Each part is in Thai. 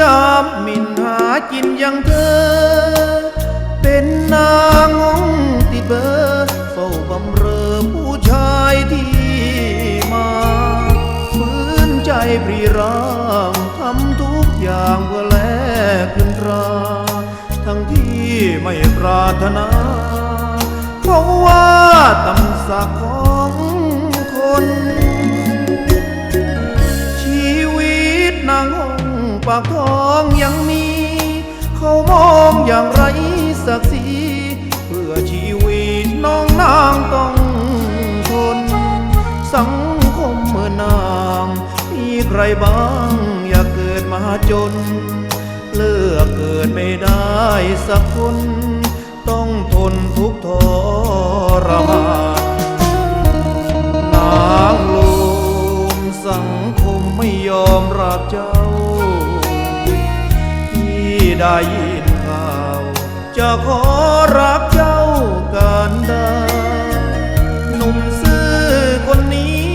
ยามมินหากินอย่างเธอ เป็นนางองติดเบอร์เฝ้าบำเรอผู้ชายที่มาฝืนใจปรีรามทำทุกอย่างเพื่อแลกคืนตรา ทั้งที่ไม่ปรารถนา เพราะว่าตำสักของ ศักดิ์ศรีเพื่อชีวิตน้องนางต้องทน สังคมเมื่อนาง มีใครบ้างอยากเกิดมาจน เลือกเกิดไม่ได้สักคน ต้องทนทุกทรมานนางลมสังคมไม่ยอมรับเจ้า ที่ได้ จะขอรักเจ้ากันดาหนุ่มซื่อคนนี้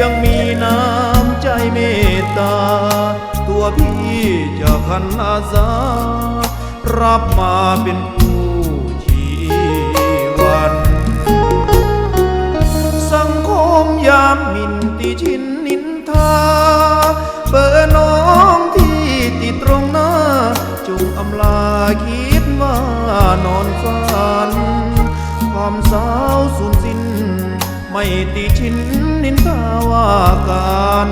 ยังมีน้ำใจเมตตา ตัวพี่จะขันอาสา รับมาเป็นผู้ชีวัน สังคมยามมินติชิน คิดว่านอนฝัน ความสาวสูญสิ้น ไม่ติชินนินทาว่าการ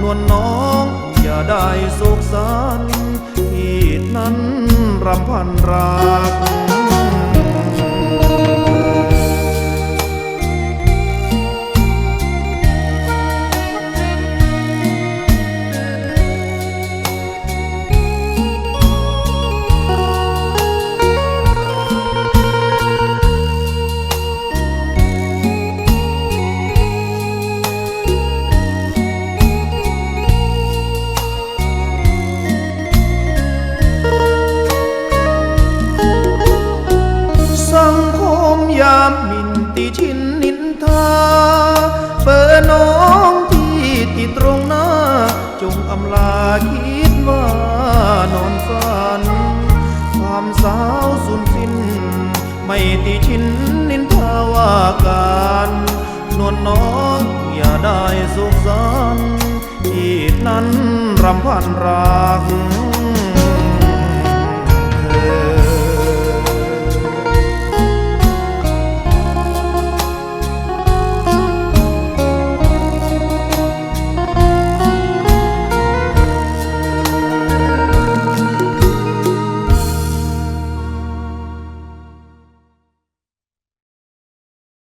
นวลน้องอย่าได้สุขสันที่นั้นรำพันรัก สังคมยามมินติชินนินทา เบอร์น้องที่ติดตรงหน้า จงอำลาคิดว่านอนฝัน ความสาวสูญสิ้น ไม่ติชินนินทาว่าการนวลน้องอย่าได้สุขสันต์ที่นั้นรำพันรัก